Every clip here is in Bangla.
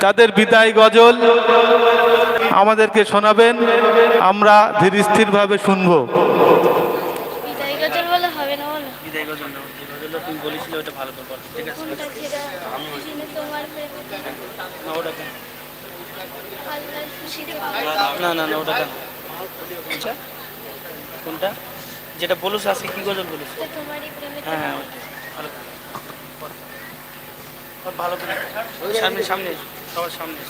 তাদের বিদায় গজল? আমাদেরকে শোনাবেন আমরা ধীর স্থিরভাবে শুনব। না না না ওটা কোনটা? যেটা বলুস আজকে কি গজল বলুস হ্যাঁ হ্যাঁ ভালো ভালো করে সামনে সামনে সবার সামনে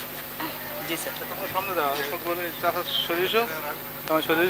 জি স্যার। তোমার সামনে দাও শরীর তোমার শরীর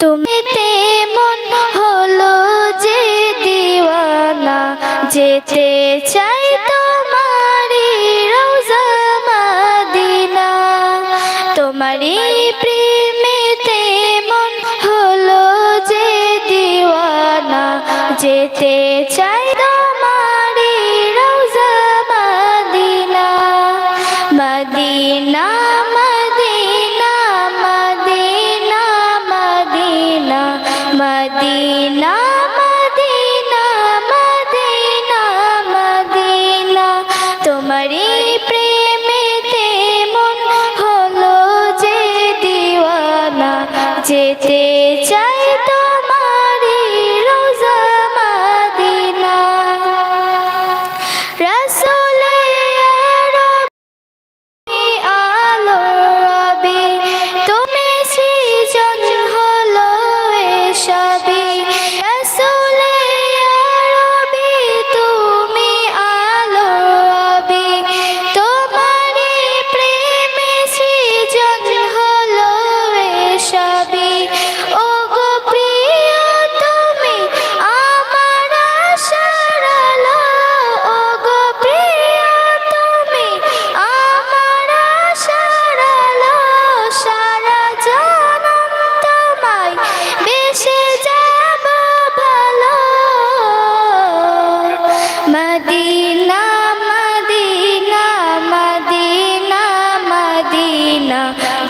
তুমিতে মন হলো যে দিওয়ানা, যেতে চাই তোমারি রোজা মাদিনা। তোমারি প্রেমেতে মন হলো যে দিওয়ানা, যেতে চাই তোমারি রোজা মাদিনা। মাদিনা যেতে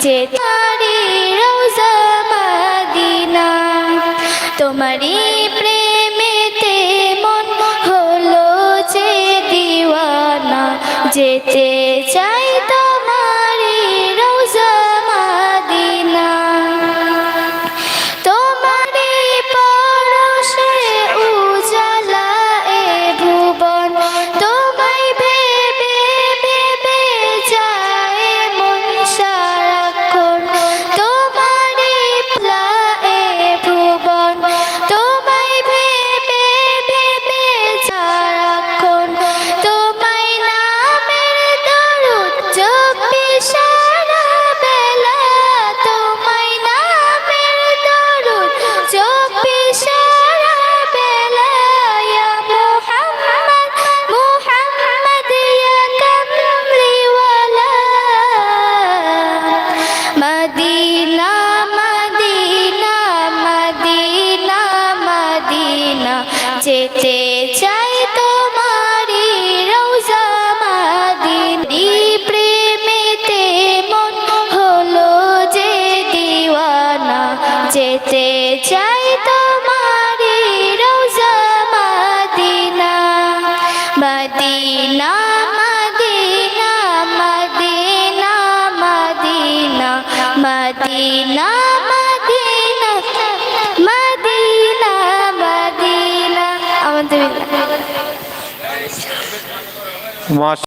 যে তারে রোজা মাদিনা তোমারই প্রেমেতে মন হলো যে দিওয়ানা যেতে Take, take. まし